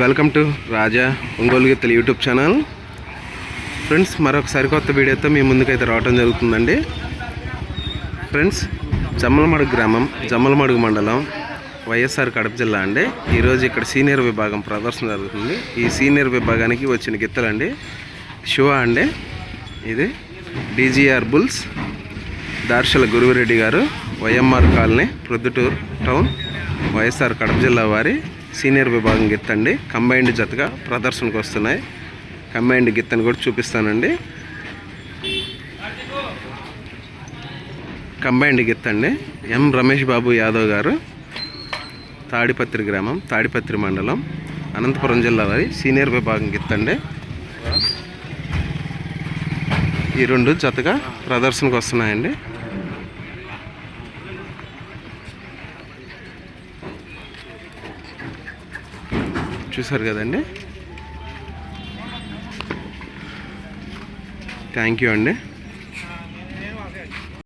Welcome to రాజా ఒంగోలు గీతలు YouTube channel. Friends మరొక సరికొత్త వీడియోతో మీ ముందుకైతే రావడం జరుగుతుందండి. ఫ్రెండ్స్ జమ్మలమడుగు గ్రామం జమ్మలమడుగు మండలం వైఎస్ఆర్ కడప జిల్లా అండి. ఈరోజు ఇక్కడ సీనియర్ విభాగం ప్రదర్శన జరుగుతుంది. ఈ సీనియర్ విభాగానికి వచ్చిన గిత్తలండి శివ అండి. ఇది డీజీఆర్ బుల్స్ దార్శల గురువిరెడ్డి గారు YMR colony Proddatur town YSR Kadapa జిల్లా వారి సీనియర్ విభాగం గిత్తండి. కంబైన్డ్ జతగా ప్రదర్శనకు వస్తున్నాయి. కంబైన్డ్ గిత్తని కూడా చూపిస్తానండి. కంబైన్డ్ గిత్తండి. ఎం రమేష్ బాబు యాదవ్ గారు. తాడిపత్రి గ్రామం తాడిపత్రి మండలం అనంతపురం జిల్లా వారి సీనియర్ విభాగం గిత్తండి. ఈ రెండు జతగా ప్రదర్శనకు వస్తున్నాయండి. చూసారు కదండి? థ్యాంక్ యూ అండి.